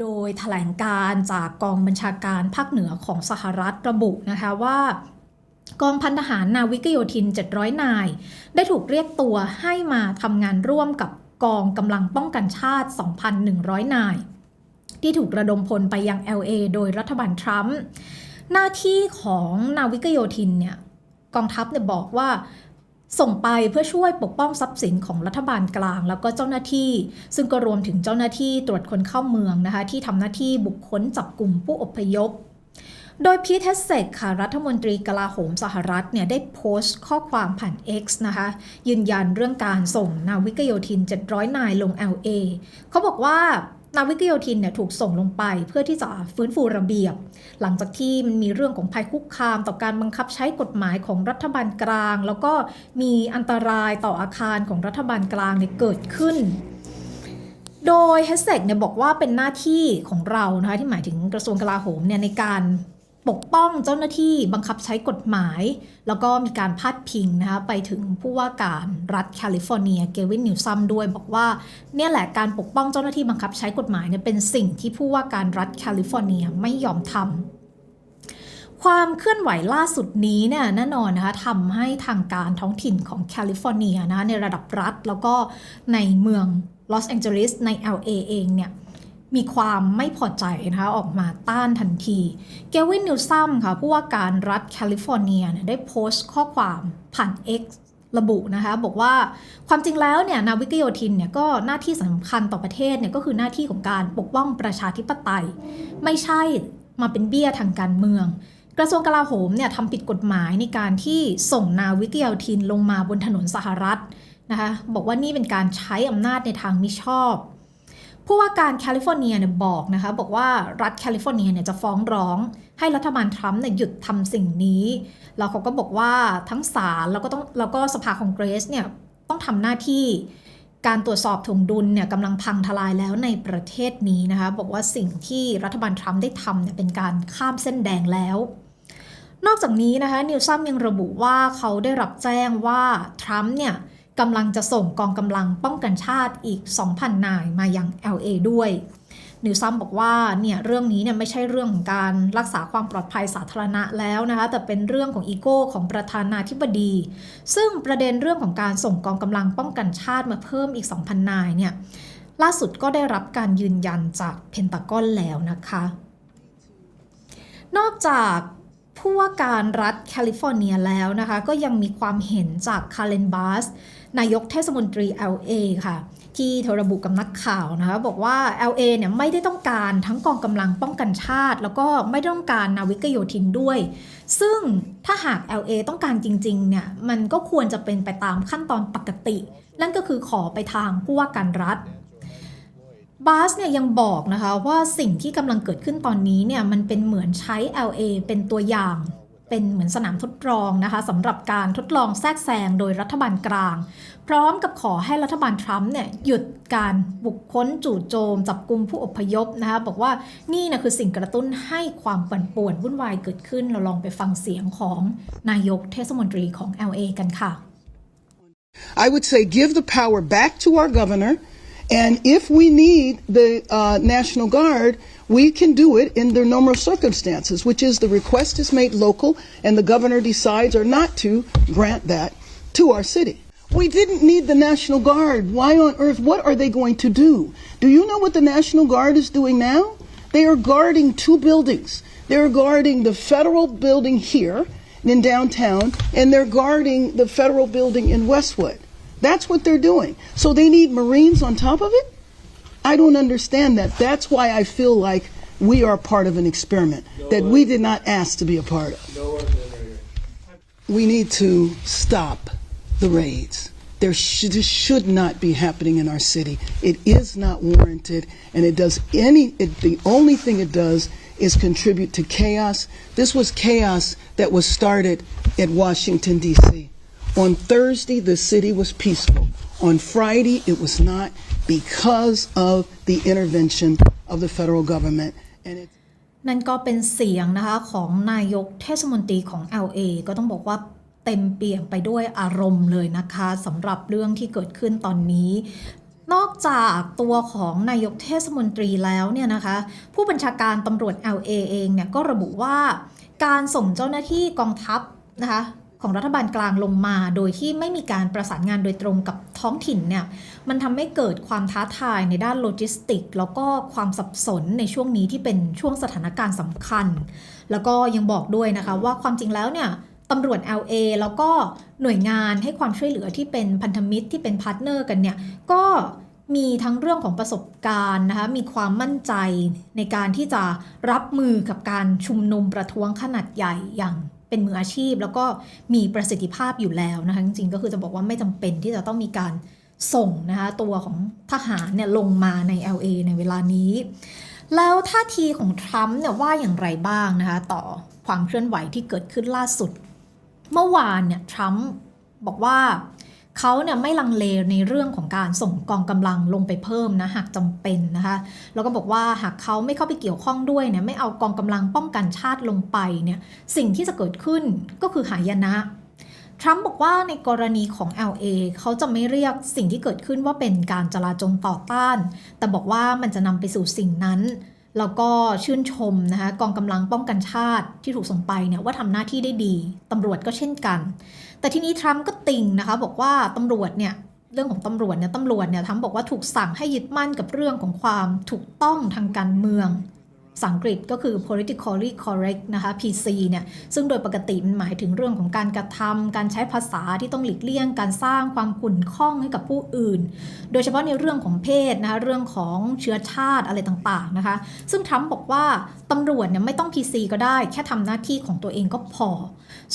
โดยแถลงการจากกองบัญชาการภาคเหนือของสหรัฐระบุนะคะว่ากองพันทหารนาวิกโยธิน 700 นาย ได้ถูกเรียกตัวให้มาทำงานร่วมกับกองกำลังป้องกันชาติ 2,100 นาย ที่ถูกระดมพลไปยัง LA โดยรัฐบาลทรัมป์หน้าที่ของนาวิกโยธินเนี่ยกองทัพเนี่ยบอกว่า ส่งไปเพื่อช่วยปกป้องทรัพย์สินของรัฐบาลกลาง แล้วก็เจ้าหน้าที่ ซึ่งก็รวมถึงเจ้าหน้าที่ตรวจคนเข้าเมืองนะคะ ที่ทำหน้าที่บุคคลจับกลุ่มผู้อพยพ โดยพีทเทสเซกค่ะรัฐมนตรีกลาโหมสหรัฐเนี่ยได้โพสต์ข้อความผ่าน X นะคะ ยืนยันเรื่องการส่งนาวิกโยธิน 700 นายลง LA เขาบอกว่า นาวิกโยธินเนี่ยถูกส่งลงไปเพื่อที่จะฟื้นฟูระเบียบ หลังจากที่มันมีเรื่องของภัยคุกคาม ต่อการบังคับใช้กฎหมายของรัฐบาลกลาง แล้วก็มีอันตรายต่ออาคารของรัฐบาลกลางเนี่ยเกิดขึ้น โดยเฮสเซกเนี่ยบอกว่าเป็นหน้าที่ของเรานะคะที่หมายถึงกระทรวงกลาโหมเนี่ยในการ ปกป้องเจ้าหน้าที่บังคับใช้กฎหมาย แล้วก็มีการพาดพิงนะคะไปถึงผู้ว่าการรัฐแคลิฟอร์เนียเกวินนิวซัมด้วย บอกว่าเนี่ยแหละการปกป้องเจ้าหน้าที่บังคับใช้กฎหมายเนี่ยเป็นสิ่งที่ผู้ว่าการรัฐแคลิฟอร์เนียไม่ยอมทำความเคลื่อนไหวล่าสุดนี้เนี่ยแน่นอนนะคะทำให้ทางการท้องถิ่นของแคลิฟอร์เนียนะคะในระดับรัฐ แล้วก็ในเมืองลอสแองเจลิสใน LA เองเนี่ย มีความไม่พอใจนะคะออกมาต้านทันที เกวินนิวซัมค่ะผู้ว่าการรัฐแคลิฟอร์เนียได้โพสต์ข้อความผ่าน X ระบุนะคะบอกว่าความจริงแล้วเนี่ยนาวิกโยธินเนี่ยก็หน้าที่สำคัญต่อประเทศเนี่ยก็คือหน้าที่ของการปกป้องประชาธิปไตย ไม่ใช่มาเป็นเบี้ยทางการเมือง กระทรวงกลาโหมเนี่ยทำผิดกฎหมายในการที่ส่งนาวิกโยธินลงมาบนถนนสหรัฐนะคะบอกว่านี่เป็นการใช้อำนาจในทางมิชอบ ผู้ว่าการแคลิฟอร์เนียเนี่ยบอกนะคะบอกว่ารัฐแคลิฟอร์เนียเนี่ยจะฟ้องร้อง ให้รัฐบาลทรัมป์เนี่ยหยุดทำสิ่งนี้แล้วเขาก็บอกว่าทั้งศาลแล้วก็ต้องแล้วก็สภาคองเกรสเนี่ยต้องทำหน้าที่การตรวจสอบถงดุลเนี่ยกำลังพังทลายแล้วในประเทศนี้นะคะบอกว่าสิ่งที่รัฐบาลทรัมป์ได้ทำเนี่ยเป็นการข้ามเส้นแดงแล้ว นอกจากนี้นะคะนิวซัมยังระบุว่าเขาได้รับแจ้งว่าทรัมป์เนี่ย กำลังจะส่งกองกำลังป้องกันชาติอีก 2,000 นายมายัง LA ด้วยนิวซัมบอกว่าเนี่ยเรื่องนี้เนี่ยไม่ใช่เรื่องของการรักษาความปลอดภัยสาธารณะแล้วนะคะแต่เป็นเรื่องของอีโก้ของประธานาธิบดี ซึ่งประเด็นเรื่องของการส่งกองกำลังป้องกันชาติมาเพิ่มอีก 2,000 นายเนี่ยล่าสุดก็ได้รับการยืนยันจากเพนตากอนแล้วนะคะ นอกจากผู้ว่าการรัฐแคลิฟอร์เนียแล้วนะคะ ก็ยังมีความเห็นจากคาร์เลนบาส นายกเทศมนตรี LA ค่ะ ที่เธอระบุกับนักข่าวนะคะบอกว่า LA เนี่ยไม่ได้ต้องการทั้งกองกำลังป้องกันชาติ แล้วก็ไม่ได้ต้องการนาวิกโยธินด้วย ซึ่งถ้าหาก LA ต้องการจริงๆเนี่ยมันก็ควรจะเป็นไปตามขั้นตอนปกติ นั่นก็คือขอไปทางผู้ว่าการรัฐบาสเนี่ยยังบอกนะคะว่าสิ่งที่กำลังเกิดขึ้นตอนนี้เนี่ยมันเป็นเหมือนใช้ LA เป็นตัวอย่าง เป็นเหมือนสนามทดลองนะคะสำหรับการทดลองแทรกแซงโดยรัฐบาลกลาง พร้อมกับขอให้รัฐบาลทรัมป์เนี่ยหยุดการบุกค้นจู่โจม จับกลุ่มผู้อพยพนะคะบอกว่านี่นะคือสิ่งกระตุ้นให้ความปั่นป่วนวุ่นวายเกิดขึ้น เราลองไปฟังเสียงของนายกเทศมนตรีของ LA กันค่ะ I would say give the power back to our governor. And if we need the uh, National Guard, we can do it in the normal circumstances, which is the request is made local and the governor decides or not to grant that to our city. We didn't need the National Guard. Why on earth? What are they going to do? Do you know what the National Guard is doing now? They are guarding two buildings. They're guarding the federal building here in downtown, and they're guarding the federal building in Westwood. That's what they're doing. So they need Marines on top of it? I don't understand that. That's why I feel like we are part of an experiment that we did not ask to be a part of. We need to stop the raids. There should, this should not be happening in our city. It is not warranted, and it does any. It, the only thing it does is contribute to chaos. This was chaos that was started at Washington D.C. On Thursday, the city was peaceful. On Friday, it was not because of the intervention of the federal government. And it, นั่นก็เป็นเสียงนะคะของนายกเทศมนตรีของ LA ก็ต้องบอกว่าเต็มเปี่ยมไปด้วยอารมณ์เลยนะคะสำหรับเรื่องที่เกิดขึ้นตอนนี้ นอกจากตัวของนายกเทศมนตรีแล้วเนี่ยนะคะ ผู้บัญชาการตำรวจ LA เองเนี่ยก็ระบุว่าการส่งเจ้าหน้าที่กองทัพนะคะ ของรัฐบาลกลางลงมา โดยที่ไม่มีการประสานงานโดยตรงกับท้องถิ่นเนี่ยมันทำให้เกิดความท้าทายในด้านโลจิสติก แล้วก็ความสับสนในช่วงนี้ที่เป็นช่วงสถานการณ์สำคัญ แล้วก็ยังบอกด้วยนะคะว่าความจริงแล้วเนี่ยตำรวจ LA แล้วก็หน่วยงานให้ความช่วยเหลือที่เป็นพันธมิตรที่เป็นพาร์ทเนอร์กันเนี่ยก็มีทั้งเรื่องของประสบการณ์นะคะ มีความมั่นใจในการที่จะรับมือกับการชุมนุมประท้วงขนาดใหญ่อย่าง เป็นมืออาชีพ แล้วก็มีประสิทธิภาพอยู่แล้วนะคะจริงๆก็คือจะบอกว่าไม่จำเป็นที่จะต้องมีการส่งนะคะตัวของทหารเนี่ยลงมาใน LA ในเวลานี้ แล้วท่าทีของทรัมป์เนี่ยว่าอย่างไรบ้างนะคะต่อความเคลื่อนไหวที่เกิดขึ้นล่าสุด เมื่อวานเนี่ยทรัมป์บอกว่า เขาเนี่ยไม่ลังเลในเรื่องของการส่งกองกำลังลงไปเพิ่มนะหากจำเป็นนะคะแล้วก็บอกว่าหากเขาไม่เข้าไปเกี่ยวข้องด้วยเนี่ยไม่เอากองกำลังป้องกันชาติลงไปเนี่ยสิ่งที่จะเกิดขึ้นก็คือหายนะทรัมป์บอกว่าในกรณีของ LA เขาจะไม่เรียกสิ่งที่เกิดขึ้นว่าเป็นการจลาจลต่อต้าน แต่บอกว่ามันจะนำไปสู่สิ่งนั้นแล้วก็ชื่นชมนะคะกองกำลังป้องกันชาติที่ถูกส่งไปเนี่ยว่าทำหน้าที่ได้ดีตำรวจก็เช่นกัน แต่ทีนี้ทรัมป์ก็ติงนะคะบอกว่าตำรวจเนี่ยเรื่องของตำรวจเนี่ยตำรวจเนี่ยทรัมป์บอกว่าถูกสั่งให้ยึดมั่นกับเรื่องของความถูกต้องทางการเมือง สังกฤษก็คือ politically correct นะคะ PC เนี่ย ซึ่งโดยปกติมันหมายถึงเรื่องของการกระทำการใช้ภาษาที่ต้องหลีกเลี่ยง การสร้างความขุ่นข้องให้กับผู้อื่น โดยเฉพาะในเรื่องของเพศนะคะ เรื่องของเชื้อชาติอะไรต่างๆนะคะ ซึ่งทรัมป์บอกว่าตำรวจเนี่ยไม่ต้อง PC ก็ได้ แค่ทำหน้าที่ของตัวเองก็พอ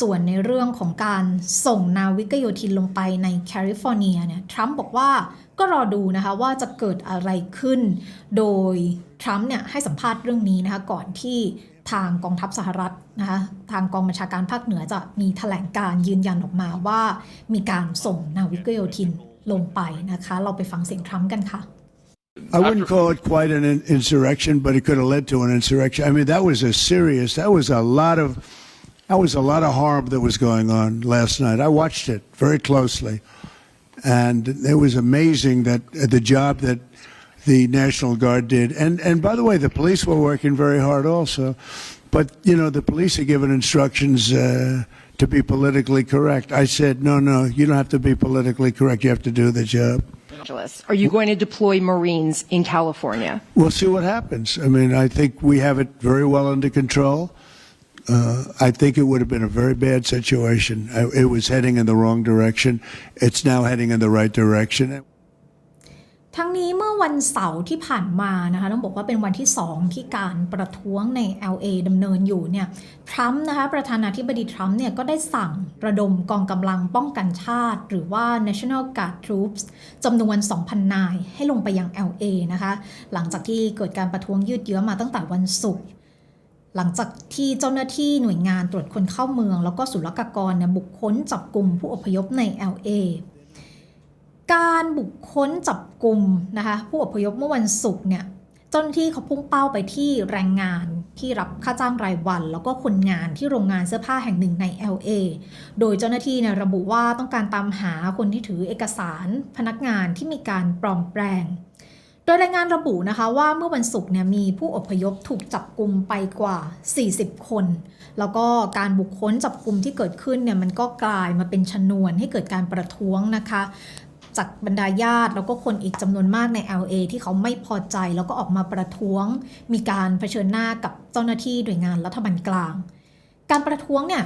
ส่วนในเรื่องของการส่งนาวิกโยธินลงไปในแคลิฟอร์เนียเนี่ย ทรัมป์บอกว่า ก็รอดูนะคะว่าจะเกิดอะไรขึ้น โดยทรัมป์เนี่ยให้สัมภาษณ์เรื่องนี้นะคะก่อนที่ทางกองทัพสหรัฐนะคะทางกองบัญชาการภาคเหนือจะมีถแถลงการยืนยันออกมาว่ามีการส่งนาวิกโยธินลงไปนะคะ เราไปฟังเสียงทรัมป์กันค่ะ I wouldn't call it quite an insurrection, but it could have led to an insurrection. I mean, that was a serious. That was a lot of. That was a lot of harm that was going on last night. I watched it very closely, and it was amazing that uh, the job that the National Guard did. And and by the way, the police were working very hard also, but you know the police are given instructions. Uh, to be politically correct. I said, no, no, you don't have to be politically correct. You have to do the job. Are you going to deploy Marines in California? We'll see what happens. I mean, I think we have it very well under control. Uh, I think it would have been a very bad situation. I, it was heading in the wrong direction. It's now heading in the right direction. ทั้งนี้เมื่อวันเสาร์ที่ผ่านมานะคะต้องบอกว่าเป็นวันที่ 2 ที่การประท้วงใน LA ดำเนินอยู่เนี่ยทรัมป์นะคะประธานาธิบดีทรัมป์เนี่ยก็ได้สั่งระดมกองกำลังป้องกันชาติ หรือว่า National Guard Troops จำนวน 2,000 นายให้ลงไปยัง LA นะคะหลังจากที่เกิดการประท้วงยืดเยื้อมาตั้งแต่วันศุกร์ หลังจากที่เจ้าหน้าที่หน่วยงานตรวจคนเข้าเมือง แล้วก็ศุลกากรเนี่ยบุกค้นจับกลุ่มผู้อพยพใน LA การบุกค้นจับกลุ่มนะคะผู้อพยพเมื่อวันศุกร์เนี่ยเจ้าหน้าที่เขาพุ่งเป้าไปที่แรงงานที่รับค่าจ้างรายวัน แล้วก็คนงานที่โรงงานเสื้อผ้าแห่งหนึ่งใน LA โดยเจ้าหน้าที่เนี่ยระบุว่าต้องการตามหาคนที่ถือเอกสารพนักงานที่มีการปลอมแปลง ดยรายงานระบุนะคะว่าเมื่อวันศุกร์เนี่ยมีผู้อพยพถูกจับกลุ่มไปกว่า 40 คน แล้วก็การบุกค้นจับกลุ่มที่เกิดขึ้นเนี่ยมันก็กลายมาเป็นชนวนให้เกิดการประท้วงนะคะจากบรรดาญาติแล้วก็คนอีกจำนวนมากใน LA ที่เขาไม่พอใจแล้วก็ออกมาประท้วง มีการเผชิญหน้ากับเจ้าหน้าที่หน่วยงานรัฐบาลกลาง การประท้วงเนี่ย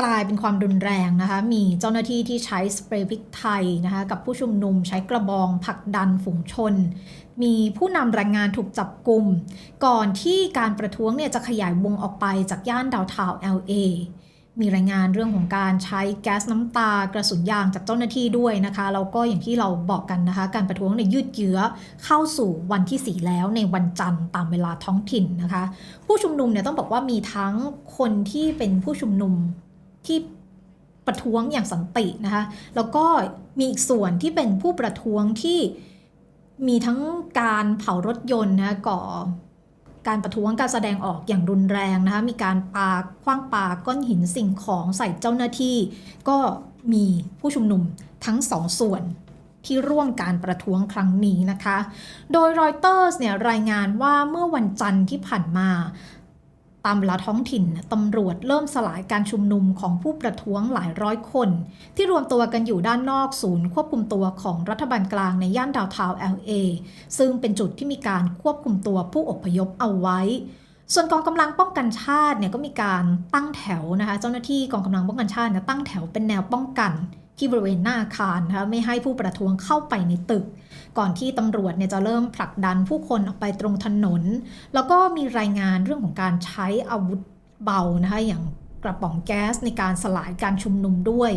กลายเป็นความรุนแรงนะคะ มีเจ้าหน้าที่ที่ใช้สเปรย์พริกไทยนะคะกับผู้ชุมนุมใช้กระบองผลักดันฝูงชน มีผู้นำแรงงานถูกจับกลุ่ม ก่อนที่การประท้วงเนี่ยจะขยายวงออกไปจากย่านดาวทาว LA มีรายงานเรื่องของการใช้แก๊สน้ำตากระสุนยางจากเจ้าหน้าที่ด้วยนะคะแล้วก็อย่างที่เราบอกกันนะคะ การประท้วงเนี่ยยืดเยื้อเข้าสู่วันที่ 4 แล้วในวันจันทร์ตามเวลาท้องถิ่นนะคะ ผู้ชุมนุมเนี่ยต้องบอกว่ามีทั้งคนที่เป็นผู้ชุมนุม ที่ประท้วงอย่างสันตินะคะ แล้วก็มีอีกส่วนที่เป็นผู้ประท้วงที่มีทั้งการเผารถยนต์นะก่อการประท้วงการแสดงออกอย่างรุนแรงนะคะ มีการปาคว้างปาก้อนหินสิ่งของใส่เจ้าหน้าที่ ก็มีผู้ชุมนุมทั้งสองส่วนที่ร่วมการประท้วงครั้งนี้นะคะ โดยรอยเตอร์สเนี่ยรายงานว่าเมื่อวันจันทร์ที่ผ่านมา ตามเวลาท้องถิ่นตำรวจเริ่มสลายการชุมนุมของผู้ประท้วงหลายร้อยคน ที่รวมตัวกันอยู่ด้านนอกศูนย์ควบคุมตัวของรัฐบาลกลางในย่านดาวทาวน์ LA ซึ่งเป็นจุดที่มีการควบคุมตัวผู้อพยพเอาไว้ ส่วนกองกำลังป้องกันชาติเนี่ยก็มีการตั้งแถวนะคะ เจ้าหน้าที่กองกำลังป้องกันชาติเนี่ยตั้งแถวเป็นแนวป้องกัน ที่บริเวณหน้าอาคารนะคะไม่ให้ผู้ประท้วงเข้าไปในตึก ก่อนที่ตำรวจเนี่ยจะเริ่มผลักดันผู้คนออกไปตรงถนน แล้วก็มีรายงานเรื่องของการใช้อาวุธเบานะคะอย่างกระป๋องแก๊สในการสลายการชุมนุมด้วย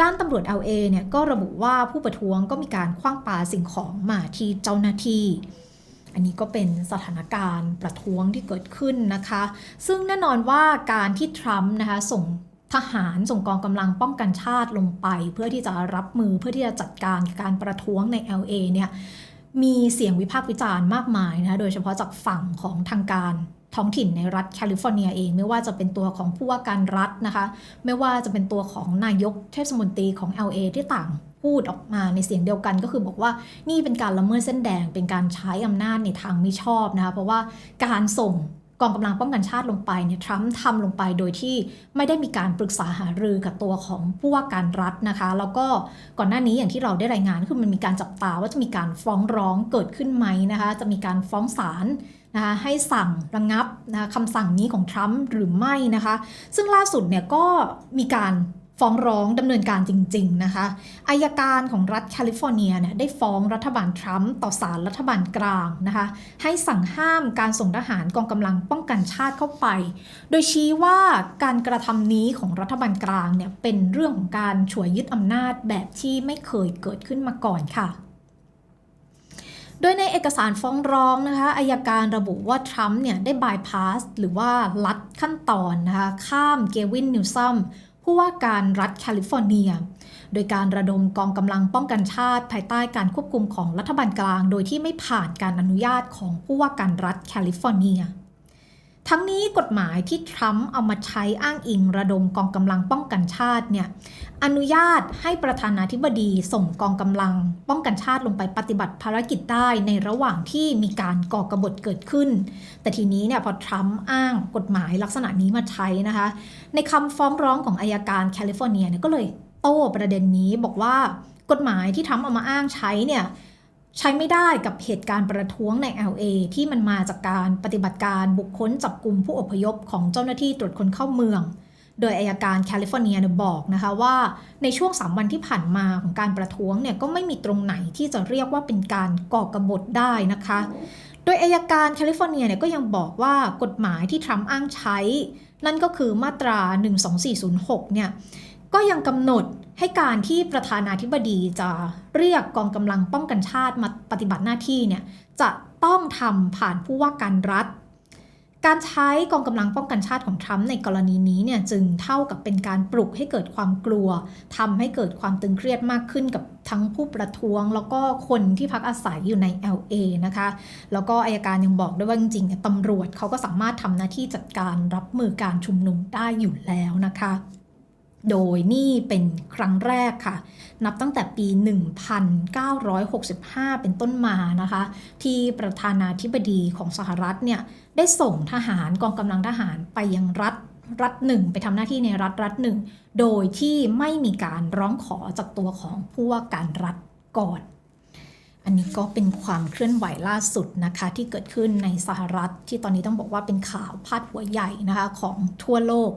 ด้านตำรวจ LA เนี่ยก็ระบุว่าผู้ประท้วงก็มีการคว้างปาสิ่งของมาที่เจ้าหน้าที่ อันนี้ก็เป็นสถานการณ์ประท้วงที่เกิดขึ้นนะคะ ซึ่งแน่นอนว่าการที่ทรัมป์นะคะส่ง ทหารส่งกองกำลังป้องกันชาติลงไป เพื่อที่จะรับมือเพื่อที่จะจัดการการประท้วงใน LA เนี่ยมีเสียงวิพากษ์วิจารณ์มากมายนะคะโดยเฉพาะจากฝั่งของทางการท้องถิ่นในรัฐแคลิฟอร์เนียเอง ไม่ว่าจะเป็นตัวของผู้ว่าการรัฐนะคะ ไม่ว่าจะเป็นตัวของนายกเทศมนตรีของ LA ที่ต่างพูดออกมาในเสียงเดียวกันก็คือบอกว่านี่เป็นการละเมิดเส้นแดงเป็นการใช้อำนาจในทางมิชอบนะคะเพราะว่าการส่ง กองกำลังป้องกันชาติลงไปเนี่ยทรัมป์ทำลงไปโดยที่ไม่ได้มีการปรึกษาหารือกับตัวของผู้ว่าการรัฐนะคะ แล้วก็ก่อนหน้านี้อย่างที่เราได้รายงานคือมันมีการจับตาว่าจะมีการฟ้องร้องเกิดขึ้นไหมนะคะ จะมีการฟ้องศาลนะคะให้สั่งระงับนะคะคำสั่งนี้ของทรัมป์หรือไม่นะคะ ซึ่งล่าสุดเนี่ยก็มีการ ฟ้องร้องดำเนินการจริง ๆ นะคะอายการของรัฐแคลิฟอร์เนียเนี่ยได้ฟ้องรัฐบาลทรัมป์ต่อศาลรัฐบาลกลางนะคะให้สั่งห้ามการส่งทหารกองกำลังป้องกันชาติเข้าไป โดยชี้ว่าการกระทำนี้ของรัฐบาลกลางเนี่ยเป็นเรื่องของการฉวยยึดอำนาจแบบที่ไม่เคยเกิดขึ้นมาก่อนค่ะโดยในเอกสารฟ้องร้องนะคะอายการระบุว่าทรัมป์เนี่ยได้บายพาสหรือว่าลัดขั้นตอนนะคะข้ามเกวินนิวซัม ผู้ว่าการรัฐแคลิฟอร์เนีย โดยการระดมกองกำลังป้องกันชาติภายใต้การควบคุมของรัฐบาลกลาง โดยที่ไม่ผ่านการอนุญาตของผู้ว่าการรัฐแคลิฟอร์เนีย ทั้งนี้กฎหมายที่ทรัมป์เอามาใช้อ้างอิงระดมกองกำลังป้องกันชาติเนี่ยอนุญาตให้ประธานาธิบดีส่งกองกำลังป้องกันชาติลงไปปฏิบัติภารกิจได้ในระหว่างที่มีการก่อกบฏเกิดขึ้น แต่ทีนี้เนี่ยพอทรัมป์อ้างกฎหมายลักษณะนี้มาใช้นะคะ ในคำฟ้องร้องของอายการแคลิฟอร์เนียเนี่ยก็เลยโต้ประเด็นนี้บอกว่ากฎหมายที่ทรัมป์เอามาอ้างใช้เนี่ย ใช้ไม่ได้กับเหตุการณ์ประท้วงใน LA ที่มันมาจากการปฏิบัติการบุคคลจับกลุ่มผู้อพยพของเจ้าหน้าที่ตรวจคนเข้าเมือง โดยอายการแคลิฟอร์เนียบอกนะคะว่าในช่วง 3 วันที่ผ่านมาของการประท้วงเนี่ยก็ไม่มีตรงไหนที่จะเรียกว่าเป็นการก่อกบฏได้นะคะ โดยอายการแคลิฟอร์เนียเนี่ยก็ยังบอกว่ากฎหมายที่ทรัมป์อ้างใช้ นั่นก็คือมาตรา 12406เนี่ยก็ยังกำหนด ให้การที่ประธานาธิบดีจะเรียกกองกำลังป้องกันชาติมาปฏิบัติหน้าที่เนี่ยจะต้องทำผ่านผู้ว่าการรัฐ การใช้กองกำลังป้องกันชาติของทรัมป์ในกรณีนี้เนี่ยจึงเท่ากับเป็นการปลุกให้เกิดความกลัวทำให้เกิดความตึงเครียดมากขึ้นกับทั้งผู้ประท้วง แล้วก็คนที่พักอาศัยอยู่ใน LA นะคะ แล้วก็อายการยังบอกด้วยว่าจริงๆตำรวจเขาก็สามารถทำหน้าที่จัดการรับมือการชุมนุมได้อยู่แล้วนะคะ โดยนี่เป็นครั้งแรกค่ะ นับตั้งแต่ปี 1965 เป็นต้นมานะคะ ที่ประธานาธิบดีของสหรัฐเนี่ยได้ส่งทหารกองกำลังทหารไปยังรัฐรัฐหนึ่งไปทำหน้าที่ในรัฐรัฐหนึ่ง โดยที่ไม่มีการร้องขอจากตัวของผู้ว่าการรัฐก่อน อันนี้ก็เป็นความเคลื่อนไหวล่าสุดนะคะ ที่เกิดขึ้นในสหรัฐที่ตอนนี้ต้องบอกว่าเป็นข่าวพาดหัวใหญ่นะคะของทั่วโลก